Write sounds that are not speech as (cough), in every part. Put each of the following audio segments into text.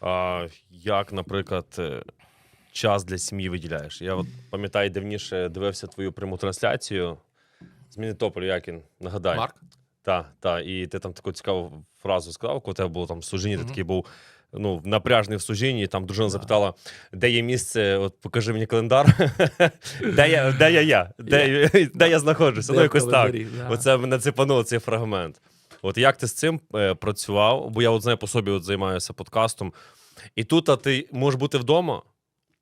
А, як, наприклад, е, час для сім'ї виділяєш? Я от пам'ятаю, давніше дивився твою пряму трансляцію з Мінітополя, як він, нагадай. Марк? Так, так. І ти там таку цікаву фразу сказав, коли у тебе було там служіння, ти такий був ну, напряжний в служінні, і там дружина запитала, де є місце, от покажи мені календар, (laughs) де я, де я, я? (laughs) Де, я знаходжуся? Ну, в якось так. Оце мене цепануло цей фрагмент. От як ти з цим е, працював? Бо я от знаю по собі от займаюся подкастом. І тут а ти можеш бути вдома,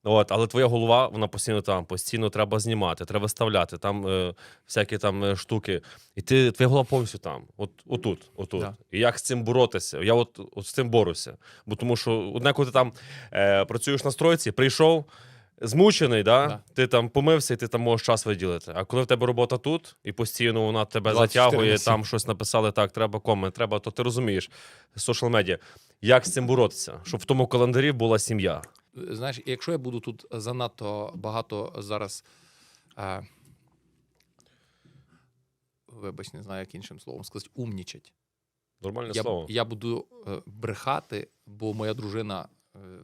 от, але твоя голова, вона постійно там, постійно треба знімати, треба вставляти, там е, всякі там е, штуки. І ти, твоя голова повністю там, от, отут, отут. Да. І як з цим боротися? Я от, от з цим борюся. Бо тому що одне, коли ти там е, працюєш на стройці, прийшов. Змучений, да? Да. ти там помився, і ти там можеш час виділити. А коли в тебе робота тут, і постійно вона тебе 24 затягує, на 7. там щось написали, так, треба комент, треба, то ти розумієш, соціал медіа. Як з цим боротися? Щоб в тому календарі була сім'я. Знаєш, якщо я буду тут занадто багато зараз. Е, вибач, не знаю, як іншим словом сказати, умнічать. Нормальне Я, слово. я буду е, брехати, бо моя дружина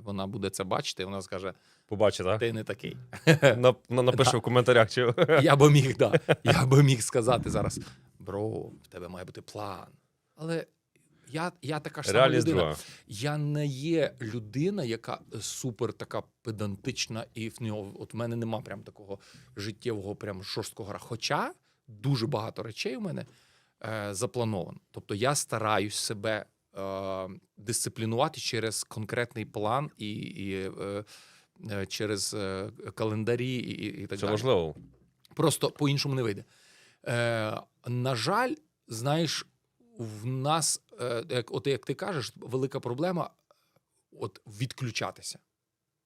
вона буде це бачити, і вона скаже: Побачи, так? ти не такий. (laughs) На, на, напиши в коментарях, чи (laughs) Я би міг, да, (laughs) я би міг сказати зараз: бро, в тебе має бути план. Але я, я така ж сама людина. друга. Я не є людина, яка супер така педантична, і в нього от в мене нема прям такого життєвого, прям жорсткого гра. Хоча дуже багато речей у мене е, заплановано. Тобто я стараюсь себе е, дисциплінувати через конкретний план і, і е, е, через е, календарі, і, і, так Це далі. важливо. Просто по-іншому не вийде. Е, на жаль, знаєш, в нас, е, як, от як ти кажеш, велика проблема от відключатися.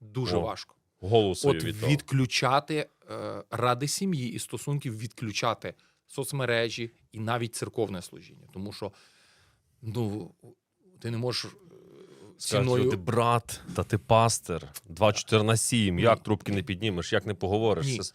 Дуже О, важко. Голову От від того. відключати е, ради сім'ї і стосунків, відключати соцмережі і навіть церковне служіння. Тому що ну, ти не можеш е, ціною. ти брат, та ти пастир, 24 на 7, Ні. як трубки не піднімеш, як не поговориш. Ні. Це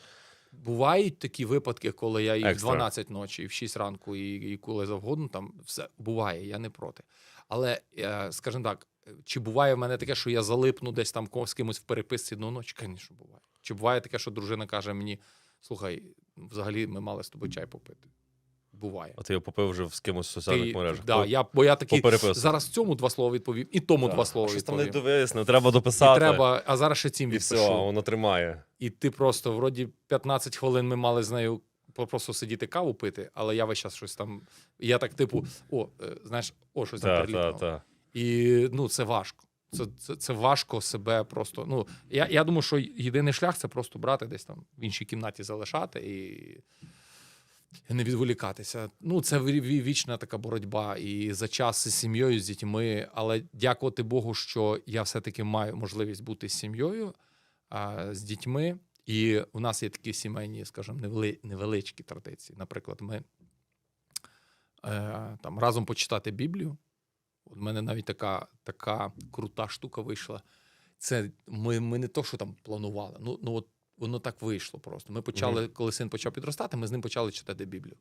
Бувають такі випадки, коли я і в 12 ночі, і в 6 ранку, і, і коли завгодно, там все буває, я не проти. Але, е, скажімо так, чи буває в мене таке, що я залипну десь там з кимось в переписці до ночі? Звісно, буває. Чи буває таке, що дружина каже мені: слухай, взагалі ми мали з тобою чай попити? Буває. А ти його попив вже з кимось в соціальних Ти- мережах. Да, По- я, бо я такий зараз цьому два слова відповів, і тому Так. два слова Щось там не відповів. довиснив, треба І дописати. треба, а зараз ще цим І все, воно тримає. І ти просто, вроді, 15 хвилин ми мали з нею просто сидіти каву пити, але я весь час щось там. Я так, типу, о, е, знаєш, о, щось перелітало. так, так. І ну, це важко. Це, це, це важко себе просто. Ну, я, я думаю, що єдиний шлях це просто брати десь там в іншій кімнаті залишати і, і не відволікатися. Ну, це ві- ві- вічна така боротьба і за час з сім'єю, з дітьми. Але дякувати Богу, що я все-таки маю можливість бути з сім'єю, з дітьми. І у нас є такі сімейні, скажімо, невели, невеличкі традиції. Наприклад, ми е, там разом почитати Біблію. У мене навіть така, така крута штука вийшла. Це ми, ми не то, що там планували. Ну, ну от воно так вийшло просто. Ми почали, коли син почав підростати, ми з ним почали читати Біблію.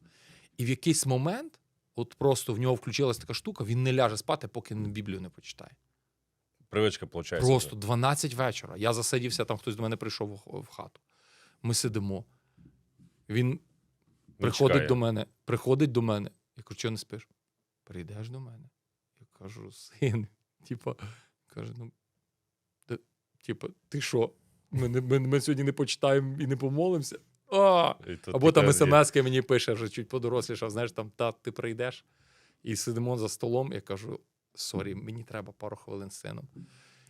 І в якийсь момент, от просто в нього включилась така штука, він не ляже спати, поки Біблію не почитає. Привичка, виходить. Просто 12 вечора. Я засидівся, там хтось до мене прийшов в- хату. Ми сидимо. Він приходить чекає. до мене, приходить до мене. Я кажу, чого не спиш? Прийдеш до мене. Я кажу, син, (laughs) типа, каже, ну, ти, типа, ти що? Ми, не- ми, ми сьогодні не почитаємо і не помолимося. А! І тут Або там така смс мені пише, вже чуть подорослішав, знаєш, там, та, ти прийдеш. І сидимо за столом, я кажу: сорі, мені треба пару хвилин з сином.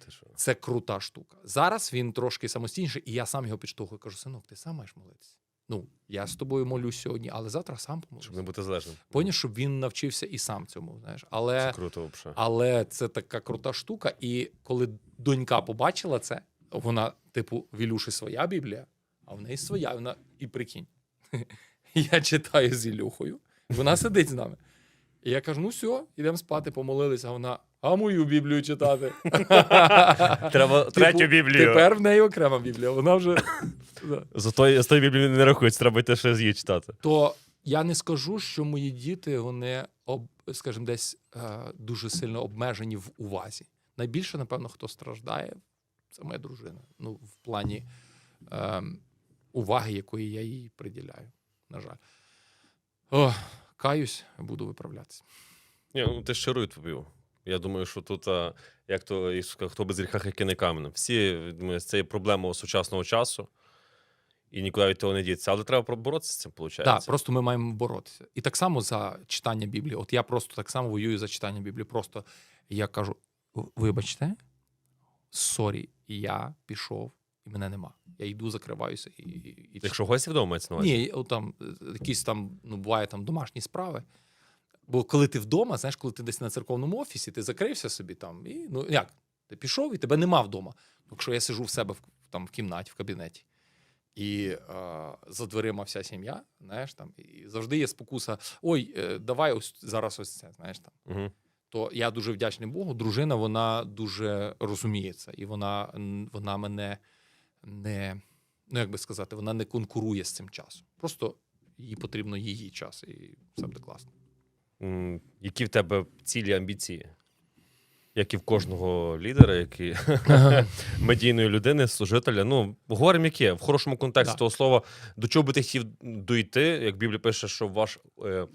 Ти що? Це крута штука. Зараз він трошки самостійніший, і я сам його підштовхую. Кажу, синок, ти сам маєш молитися. Ну, я з тобою молюсь сьогодні, але завтра сам Щоб не бути залежним. Поняв, щоб він навчився і сам цьому. Знаєш, але, Це круто взагалі. але це така крута штука. І коли донька побачила це, вона, типу, в Ілюші своя Біблія, а в неї своя. Вона і прикинь. (laughs) Я читаю з Ілюхою, вона сидить з нами. І я кажу: ну все, йдемо спати, помолилися. А вона, а мою Біблію читати. (laughs) Треба третю Типу, Біблію. Тепер в неї окрема Біблія. Вона вже. (laughs) З тої, з тої Біблії не рахується, треба йти ще з її читати. То я не скажу, що мої діти, вони, скажімо, десь е, дуже сильно обмежені в увазі. найбільше, напевно, хто страждає, це моя дружина. Ну, в плані ем, уваги, якої я їй приділяю. На жаль. О, каюсь, буду виправлятися. Ні, ну ти щиро відповів. Я думаю, що тут, а, як то хто без гріха кине каменем. Всі думаю, це є проблема сучасного часу, і нікуди від того не діться. Але треба боротися з цим, виходить. Так, просто ми маємо боротися. І так само за читання Біблії. От я просто так само воюю за читання Біблії. Просто я кажу: вибачте, сорі, я пішов, і мене нема. Я йду, закриваюся і. і, і. Якщо гості вдома мається на увазі. Ні, там е, якісь там, ну, буває там домашні справи. Бо коли ти вдома, знаєш, коли ти десь на церковному офісі, ти закрився собі там, і ну як? Ти пішов і тебе нема вдома. Якщо я сижу в себе в, там, в кімнаті, в кабінеті, і е, за дверима вся сім'я, знаєш, там, і завжди є спокуса: ой, е, давай ось зараз ось це, знаєш там. Угу. То я дуже вдячний Богу. Дружина вона дуже розуміє це, і вона, вона мене не, ну як би сказати, вона не конкурує з цим часом. Просто їй потрібно її час, і все буде класно. Які в тебе цілі амбіції? Як і в кожного лідера, як і (laughs) медійної людини, служителя. Ну, говоримо, яке, в хорошому контексті Да. того слова, до чого би ти хотів дойти, як Біблія пише, що ваш е,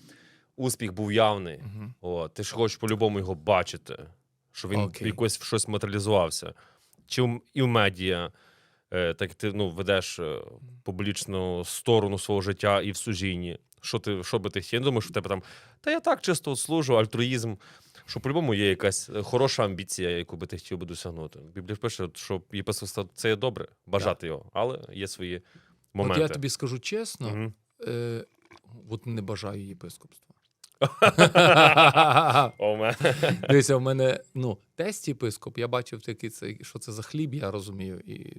успіх був явний. Мгм. О, ти ж хочеш по-любому його бачити, щоб він Окей. якось в щось матеріалізувався. Чи в, і в медіа, е, так як ти ну, ведеш е, публічну сторону свого життя і в служінні. Що ти що би ти хотів? Я не думаю, що в тебе там. Та я так чисто от служу, альтруїзм. Що по-любому є якась е, хороша амбіція, яку би ти хотів би досягнути. Біблія ж пише, що єпископство це є добре, бажати його, але є свої моменти. От я тобі скажу чесно, Мгм. е, от не бажаю єпископства. Ме. В мене ну, тесть єпископ, я бачив такий це, що це за хліб, я розумію, і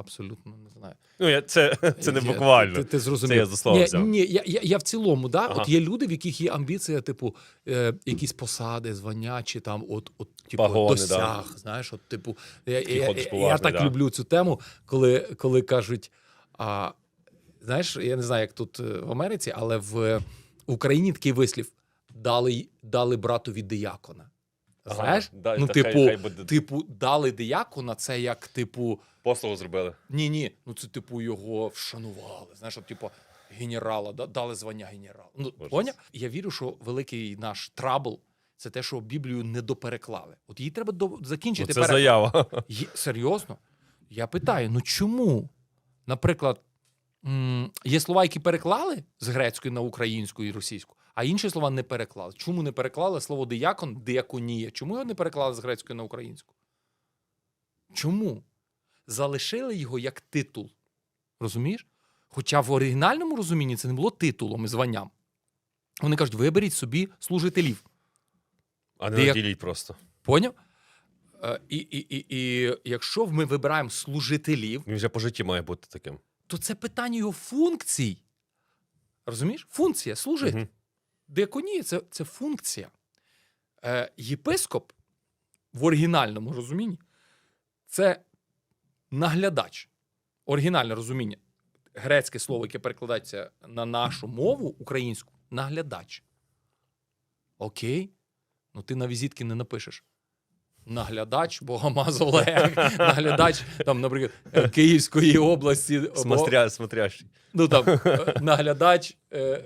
абсолютно не знаю. Ну, я, це, це не буквально. Ти, ти зрозумів. Це я за слово взяв. ні, я, я, я в цілому, да, Ага. от є люди, в яких є амбіція, типу, е, якісь посади, звання, чи там от, от типу, Пагони, да. досяг. Знаєш, от, типу, я, я, я, поважний, я так да. люблю цю тему, коли, коли кажуть. А, знаєш, я не знаю, як тут е, в Америці, але в Україні такий вислів: дали, дали братові диякона. Ага, Знаєш? да, ну, та хай- типу, хай буде. типу, дали диякона, це як, типу. Послугу зробили. Ні, ні, ну це типу його вшанували. Знаєш, от, типу, генерала, дали звання генерала. Ну, поняв? Я вірю, що великий наш трабл це те, що Біблію не допереклали. От її треба до... закінчити. Це переклад. заява. (laughs) Є- Серйозно? Я питаю: ну чому? Наприклад, є слова, які переклали з грецької на українську і російську, а інші слова не переклали. Чому не переклали слово диякон, диаконія? Чому його не переклали з грецької на українську? Чому? Залишили його як титул. Розумієш? Хоча в оригінальному розумінні це не було титулом і званням. Вони кажуть: виберіть собі служителів. А не Ти наділіть просто. Поняв? Е, І, і, і, і якщо ми вибираємо служителів, Він вже по житті має бути таким. то це питання його функцій. Розумієш? Функція служити. Мгм. Диаконія це, це функція. Е, єпископ в оригінальному розумінні це наглядач. Оригінальне розуміння. Грецьке слово, яке перекладається на нашу мову українську наглядач. Окей. Ну ти на візитки не напишеш. Наглядач Богомаз Олег, наглядач там, наприклад, е, Київської області. або- Смотря, смотрящий. Ну там е, наглядач, е, е,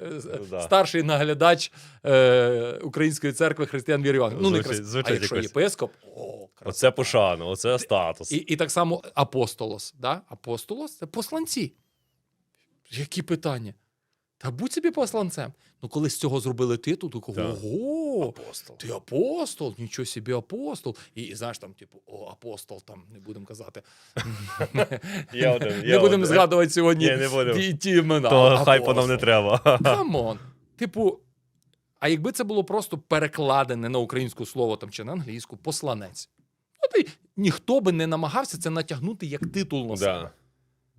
Ну, старший наглядач е, Української церкви християн віри. Ну, не Звучить- крас... звучить а якщо якось. єпископ, о, красота. Оце пошана, оце статус. І, і так само апостолос. Да? Апостолос це посланці. Які питання? Та будь собі посланцем. Ну, коли з цього зробили титул, то Так. ого, Апостол. ти апостол, нічого собі апостол. І, і знаєш, там, типу, о, апостол, там не будемо казати. (laughs) Не будемо згадувати сьогодні ті імена. То хайпу нам не треба. (laughs) (laughs) Камон. Типу, а якби це було просто перекладене на українську слово там, чи на англійську, посланець. Ну, ти, ніхто би не намагався це натягнути як титул на себе.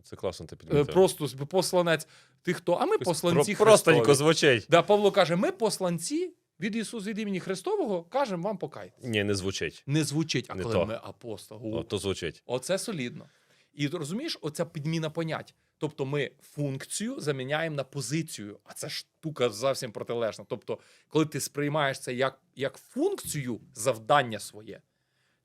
Це класно ти Е, підмітив. Просто посланець. Ти хто? А ми посланці Про- Простенько звучить. Да, Павло каже: ми посланці від Ісуса від імені Христового кажемо вам покайтесь. Ні, не звучить. Не звучить, а Не коли то. ми апостол. О, то звучить. Оце солідно. І розумієш, оця підміна понять. Тобто ми функцію заміняємо на позицію, а це штука зовсім протилежна. Тобто, коли ти сприймаєш це як, як функцію завдання своє,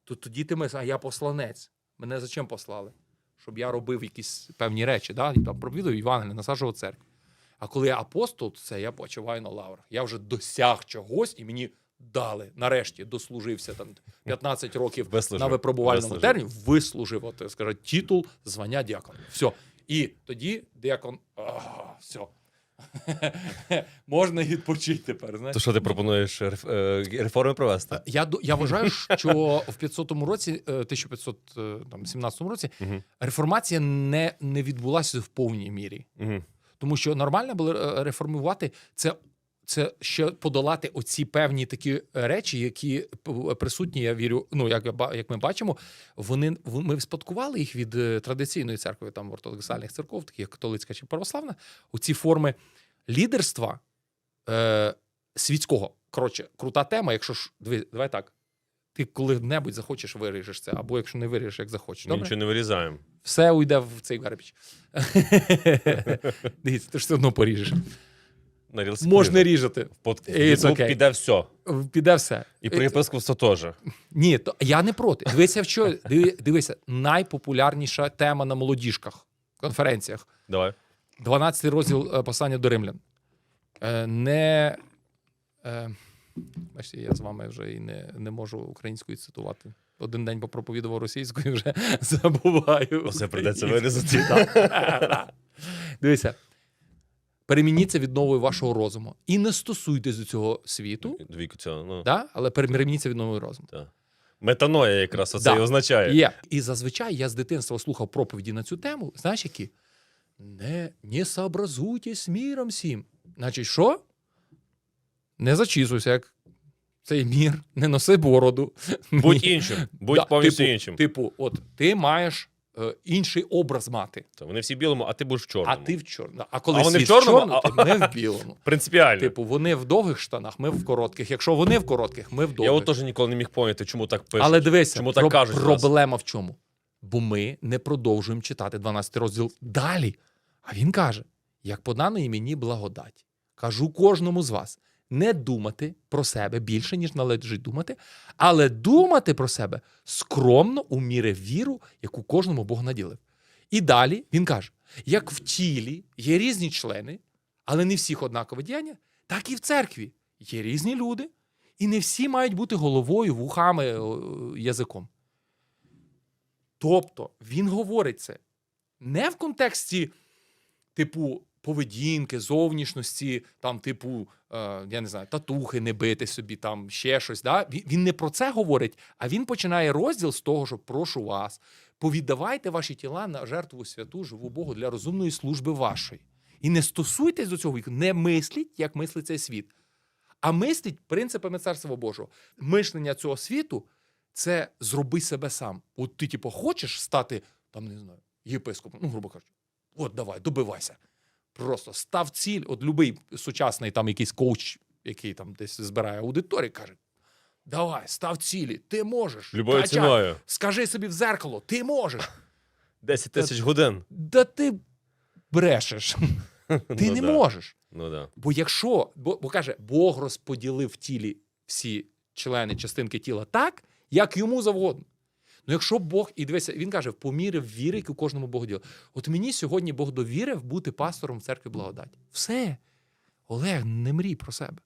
то тоді ти мислиш, а я посланець. Мене зачем послали? Щоб я робив якісь певні речі, да? і там проповідував Євангелія, насаджував церкву. А коли я апостол, то це я почуваю на лаврах. Я вже досяг чогось, і мені дали. Нарешті дослужився там 15 років Вислужив. на випробувальному Вислужив. терміні, вислужив, от, скажу, титул звання дякона. Все. І тоді дякон, а, все. (laughs) Можна відпочити тепер. Знаєш? То що ти пропонуєш е, реформи провести? Я, ду- я вважаю, що в 500 році, е, 1517 році, реформація не, не відбулася в повній мірі. Тому що нормально було е, реформувати це. Це ще подолати оці певні такі речі, які присутні, я вірю. Ну як як ми бачимо, вони ми спадкували їх від е, традиційної церкви, там ортодоксальних церков, таких як католицька чи православна. Оці форми лідерства е, світського. Коротше, крута тема. Якщо ж диви, давай так. Ти коли-небудь захочеш, виріжеш це, або якщо не виріжеш, як захочеш. Ми Добре? нічого не вирізаємо. Все уйде в цей гарбіч. (laughs) Дивіться, ти ж все одно поріжеш. На рілсі Можна ріжати. В под- okay. піде все. Піде все. І про єпископство теж. Ні, то я не проти. Дивися, в що дивися, найпопулярніша тема на молодіжках, конференціях. Давай. 12 розділ е, послання до римлян. Е, Не. Е, бачите, я з вами вже і не, не можу українською цитувати. Один день попроповідував російською, вже (laughs) забуваю. Оце прийдеться вирізати. (laughs) Дивися. Перемініться від нової вашого розуму. І не стосуйтесь до цього світу, Двійку цього. Ну, да? але перемініться від нового розуму. так. Метаноя якраз оце Да. і означає. Є. І зазвичай я з дитинства слухав проповіді на цю тему. Знаєш, які? Не, не сообразуйтесь міром всім. Значить, що? Не зачісуйся, як цей мір, не носи бороду. Будь іншим, будь Да, повністю типу, іншим. Типу, от ти маєш інший образ мати, Та Вони всі в білому, а ти будеш в чорному. а ти в чорному. А коли А вони в чорному, а- то ми в білому. (laughs) Принципіально. Типу, вони в довгих штанах, ми в коротких. Якщо вони в коротких, ми в довгих. Я от теж ніколи не міг поняти, чому так пишуть. Але дивися, чому так про- кажуть. проблема в чому? Бо ми не продовжуємо читати 12 розділ далі. А він каже: як поданої мені благодать, кажу кожному з вас не думати про себе більше, ніж належить думати, але думати про себе скромно у мірі віру, яку кожному Бог наділив. І далі він каже: як в тілі є різні члени, але не всіх однакове діяння, так і в церкві є різні люди, і не всі мають бути головою, вухами, язиком. Тобто він говорить це не в контексті, типу, поведінки, зовнішності, там, типу, е, я не знаю, татухи не бити собі, там ще щось. Да? Він, він не про це говорить, а він починає розділ з того, що прошу вас, повіддавайте ваші тіла на жертву святу, живу Богу для розумної служби вашої. І не стосуйтесь до цього не мисліть, як мислить цей світ. А мисліть принципами Царства Божого. Мишлення цього світу це зроби себе сам. От ти, типу, хочеш стати, там, не знаю, єпископом, ну, грубо кажучи, от давай, добивайся. Просто став ціль. От любий сучасний там якийсь коуч, який там десь збирає аудиторію, каже: давай, став цілі, ти можеш. Любою Качай. ціною. Скажи собі в зеркало, ти можеш. (laughs) 10 тисяч годин. Да ти брешеш. (laughs) (laughs) Ти Ну не да. можеш. Ну да. Бо якщо, бо, бо каже, Бог розподілив в тілі всі члени, частинки тіла так, як йому завгодно. Ну, якщо Бог, і дивися, він каже, помірив віри, яку кожному Бог ділив. От мені сьогодні Бог довірив бути пастором в церкві благодаті. Все. Олег, не мрій про себе.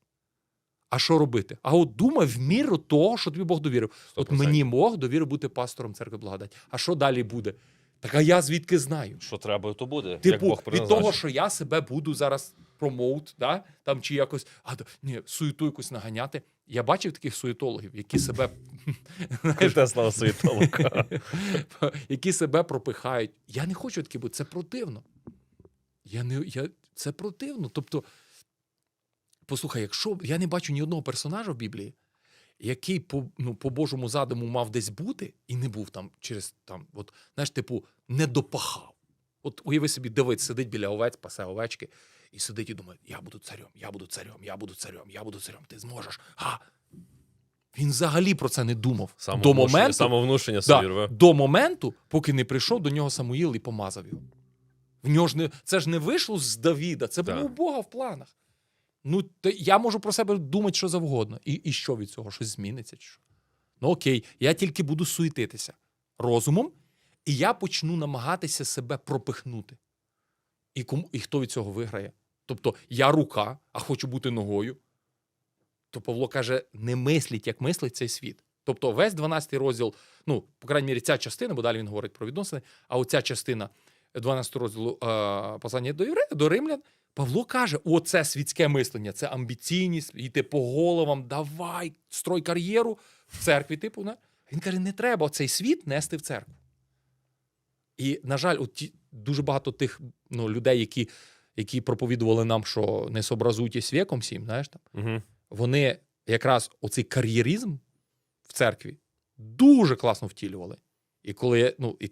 А що робити? А от думай в міру того, що тобі Бог довірив. От 100%. мені Бог довірив бути пастором церкви благодаті. А що далі буде? Так а я звідки знаю? Що треба, то буде. як Типу, Бог від того, що я себе буду зараз промоут, да? там чи якось а, ні, суєту якусь наганяти. Я бачив таких суєтологів, які себе, Тесла суєтолога. (laughs) які себе пропихають. Я не хочу таки бути. Це противно. Я не, я, це противно. Тобто, послухай, якщо я не бачу ні одного персонажа в Біблії, який по, ну, по Божому задуму мав десь бути і не був там через там, от, знаєш, типу, не допахав. От уяви собі, Давид сидить біля овець, пасе овечки, і сидить і думає: я буду царем, я буду царем, я буду царем, я буду царем, ти зможеш. А він взагалі про це не думав. до моменту, Самовнушення да, до моменту, поки не прийшов до нього Самуїл і помазав його. В нього ж не, це ж не вийшло з Давіда, це було у Бога в планах. Ну, та я можу про себе думати що завгодно. І, і що від цього? Щось зміниться? Чи що? Ну окей, я тільки буду суетитися розумом, і я почну намагатися себе пропихнути. І, кому, і хто від цього виграє? Тобто я рука, а хочу бути ногою. То Павло каже: не мисліть, як мислить цей світ. Тобто, весь 12 розділ, ну, по крайній мірі, ця частина, бо далі він говорить про відносини, а оця частина 12 розділу е, послання до, євре, до римлян, Павло каже: оце світське мислення, це амбіційність, йти по головам, давай, строй кар'єру в церкві, типу. Не? Він каже: не треба цей світ нести в церкву. І, на жаль, от ті, дуже багато тих ну, людей, які, які проповідували нам, що не сообразуйтесь віком всім, знаєш там Угу. вони якраз оцей кар'єризм в церкві дуже класно втілювали. І коли я, ну, і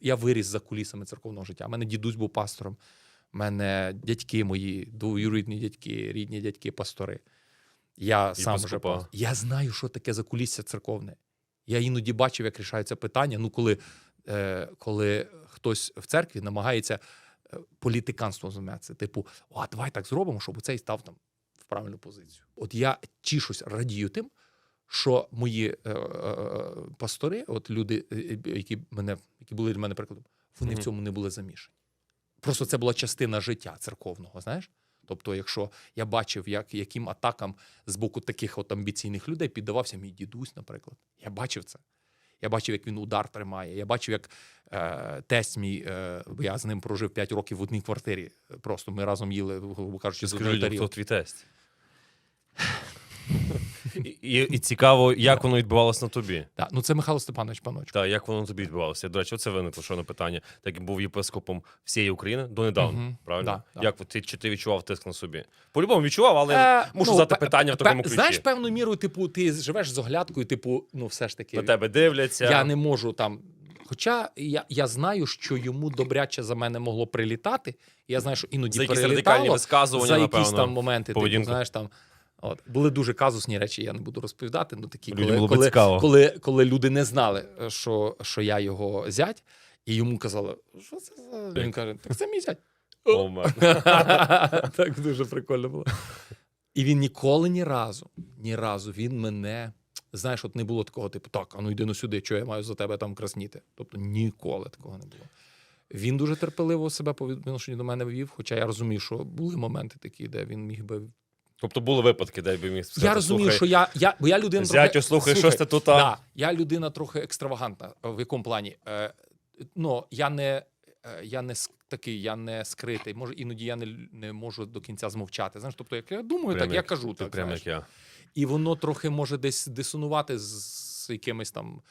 я виріс за кулісами церковного життя. У мене дідусь був пастором, у мене дядьки мої, двоюрідні дядьки, рідні дядьки, пастори. Я сам вже Я знаю, що таке закулісся церковне. Я іноді бачив, як рішаються питання. Ну, коли, е, коли хтось в церкві намагається політиканством займатися, типу, о, а давай так зробимо, щоб цей став там в правильну позицію. От я тішусь, радію тим, що мої е, е, пастори, от люди, е, е, які мене, які були для мене прикладом, вони Мгм. в цьому не були замішані. Просто це була частина життя церковного, знаєш? Тобто, якщо я бачив, як, яким атакам з боку таких от амбіційних людей піддавався мій дідусь, наприклад. Я бачив це. Я бачив, як він удар тримає. Я бачив, як е, тесть мій, е, бо я з ним прожив 5 років в одній квартирі. Просто ми разом їли, грубо кажучи, з Скажи одної тарілки. хто твій тесть. І, і, цікаво, як воно відбувалося на тобі. Так, ну це Михайло Степанович Паночко. Та як воно на тобі відбувалося? До речі, це виникло що на питання. Так був єпископом всієї України донедавна, Мгм. правильно? Да, да. Як ти чи ти відчував тиск на собі? По-любому відчував, але Е, мушу ну, задати питання в такому ключі. Знаєш, певною мірою, типу, ти живеш з оглядкою, типу, ну все ж таки. на тебе дивляться. Я не можу там. Хоча я, я знаю, що йому добряче за мене могло прилітати. Я знаю, що іноді за якісь прилітало, радикальні висказування, за якісь напевно. там моменти, типу, знаєш, там. От. Були дуже казусні речі, я не буду розповідати. Ну, такі, Людям коли, коли, цікаво. коли, коли люди не знали, що, що я його зять, і йому казали, що це за. Він каже, так це мій зять. О, (laughs) так дуже прикольно було. І він ніколи ні разу, ні разу він мене. Знаєш, от не було такого, типу, так, а ну йди ну сюди, що я маю за тебе там красніти. Тобто ніколи такого не було. Він дуже терпеливо себе по відношенню до мене вів, хоча я розумів, що були моменти такі, де він міг би. Тобто були випадки, де би міг сказати, я розумію, слухай, що я, я, бо я людина зятю, слухай, щось ти тут. Да, я людина трохи екстравагантна. В якому плані? Е, ну, я не, е, я не такий, я не скритий. Може, іноді я не, не можу до кінця змовчати. Знаєш, тобто, як я думаю, Прям так я кажу. Так, прям як я. І воно трохи може десь дисонувати з, з якимись там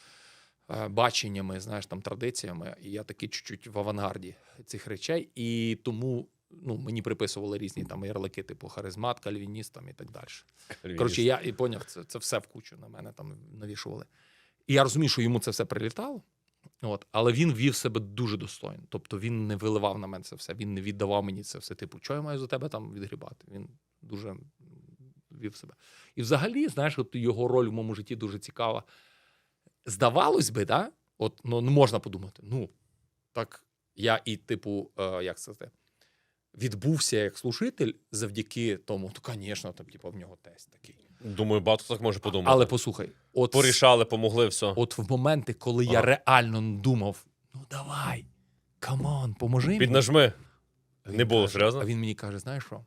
е, баченнями, знаєш, там традиціями. І я такий чуть-чуть в авангарді цих речей. І тому ну, мені приписували різні там ярлики, типу харизмат, кальвініст там і так далі. Коротше, я і поняв, це, це все в кучу на мене там навішували. І я розумію, що йому це все прилітало. От, але він вів себе дуже достойно. Тобто він не виливав на мене це все, він не віддавав мені це все. Типу, що я маю за тебе там відгрібати? Він дуже вів себе. І взагалі, знаєш, от його роль в моєму житті дуже цікава. Здавалось би, да? От ну, можна подумати, ну, так я і, типу, е, як сказати, відбувся як служитель завдяки тому, то, звісно, там, типу, в нього тесть такий. Думаю, багато так може подумати. Але послухай, от, Порішали, помогли, все. от в моменти, коли я реально думав: ну давай, камон, поможи мені. Піднажми. Він Не було, каже- серйозно? А він мені каже: знаєш що?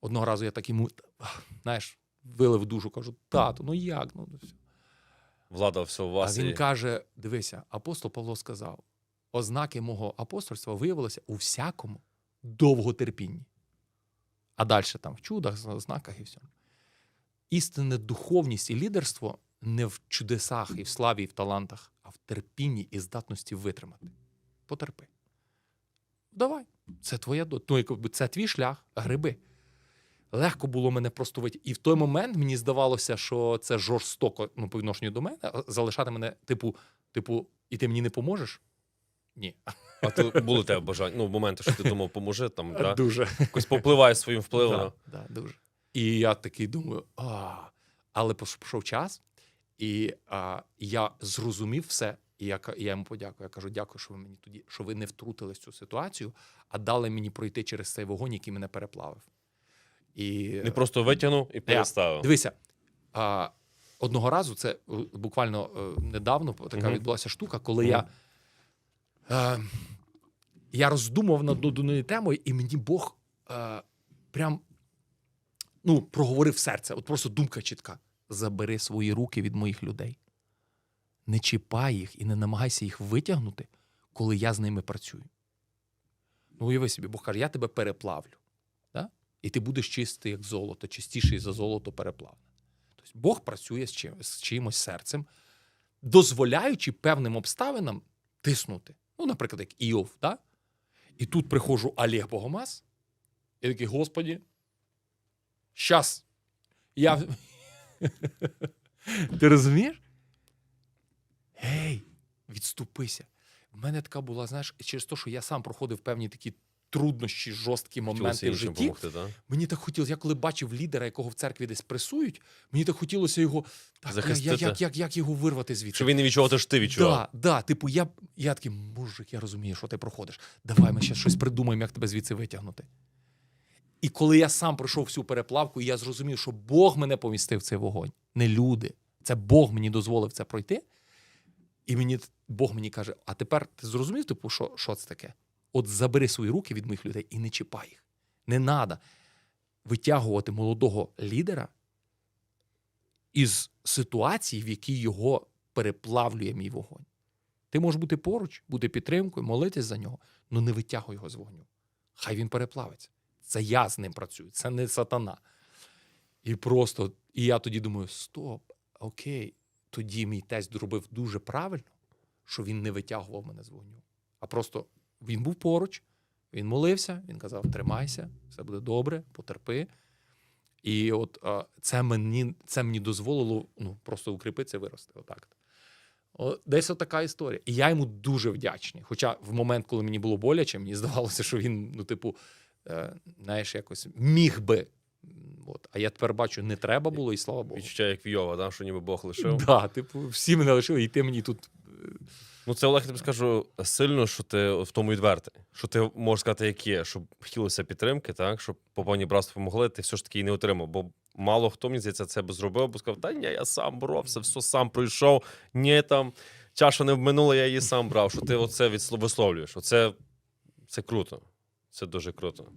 Одного разу я так йому, знаєш, вилив душу, кажу: тату, ну як? Ну, ну, все. Влада, все у вас. а він і- каже: дивися, апостол Павло сказав: ознаки мого апостольства виявилися у всякому довготерпінні. А далі там в чудах, знаках і всьому. Істинна духовність і лідерство не в чудесах, і в славі, і в талантах, а в терпінні і здатності витримати. Потерпи. Давай, це твоя ну, якби це твій шлях, гриби. Легко було мене просто вийти. І в той момент мені здавалося, що це жорстоко ну, по відношенню до мене, залишати мене, типу, типу, і ти мені не поможеш? Ні. А то були тебе бажання. Ну, моменти, що ти думав, поможи там, (laughs) да? Дуже. якось попливає своїм (laughs) впливом. Да, да, дуже. І я такий думаю, а. Але пішов час, і а, я зрозумів все. І я, я йому подякую. Я кажу, дякую, що ви мені тоді, що ви не втрутились в цю ситуацію, а дали мені пройти через цей вогонь, який мене переплавив. І Не просто витягнув і переставив. Дивися, а, одного разу, це е, буквально е, недавно така Мгм. відбулася штука, коли Мгм. я, е, я роздумав над одною темою, і мені Бог е, прям ну, проговорив серце. От просто думка чітка: забери свої руки від моїх людей. Не чіпай їх і не намагайся їх витягнути, коли я з ними працюю. Ну, уяви собі, Бог каже, я тебе переплавлю. Да? І ти будеш чистий, як золото, чистіший за золото переплавлене. Тобто Бог працює з, чим, з чимось серцем, дозволяючи певним обставинам тиснути. Ну, наприклад, як Іов, да? І тут приходжу Олег Богомаз, і такий, Господі, щас. Я. Ти розумієш? Гей, відступися. В мене така була, знаєш, через те, що я сам проходив певні такі труднощі, жорсткі моменти в житті. допомогти, так? Мені так хотілося, я коли бачив лідера, якого в церкві десь пресують, мені так хотілося його так, я, я, Захистити. як, як, як його вирвати звідси. Щоб він не відчував те, ти відчував. Да, да, типу, я, я такий, мужик, я розумію, що ти проходиш. Давай ми ще щось придумаємо, як тебе звідси витягнути. І коли я сам пройшов всю переплавку, і я зрозумів, що Бог мене помістив в цей вогонь, не люди. Це Бог мені дозволив це пройти. І мені Бог мені каже: а тепер ти зрозумів, типу, що, що це таке? От забери свої руки від моїх людей і не чіпай їх. Не треба витягувати молодого лідера із ситуації, в якій його переплавлює мій вогонь. Ти можеш бути поруч, бути підтримкою, молитись за нього, але не витягуй його з вогню. Хай він переплавиться. Це я з ним працюю, це не сатана. І просто, і я тоді думаю: стоп, окей, тоді мій тесть зробив дуже правильно, що він не витягував мене з вогню. А просто він був поруч, він молився, він казав: тримайся, все буде добре, потерпи. І от це мені, це мені дозволило ну, просто укріпитися вирости. Отак. Десь отака історія. І я йому дуже вдячний. Хоча в момент, коли мені було боляче, мені здавалося, що він, ну, типу, е, знаєш, якось міг би. От. А я тепер бачу, не треба було, і слава Богу. Відчуття як Вйова, да? що ніби Бог лишив. Да, типу, всі мене лишили, і ти мені тут. Ну, це Олег, я тобі скажу сильно, що ти в тому відвертий. Що ти можеш сказати, як є, щоб хотілося підтримки, так, щоб поповні братства помогли, ти все ж таки і не отримав. Бо мало хто мені здається це би зробив, бо сказав, та ні, я сам боровся, все сам пройшов. Ні, там чаша не вминула, я її сам брав. Що ти оце висловлюєш? Оце це круто. Це дуже круто.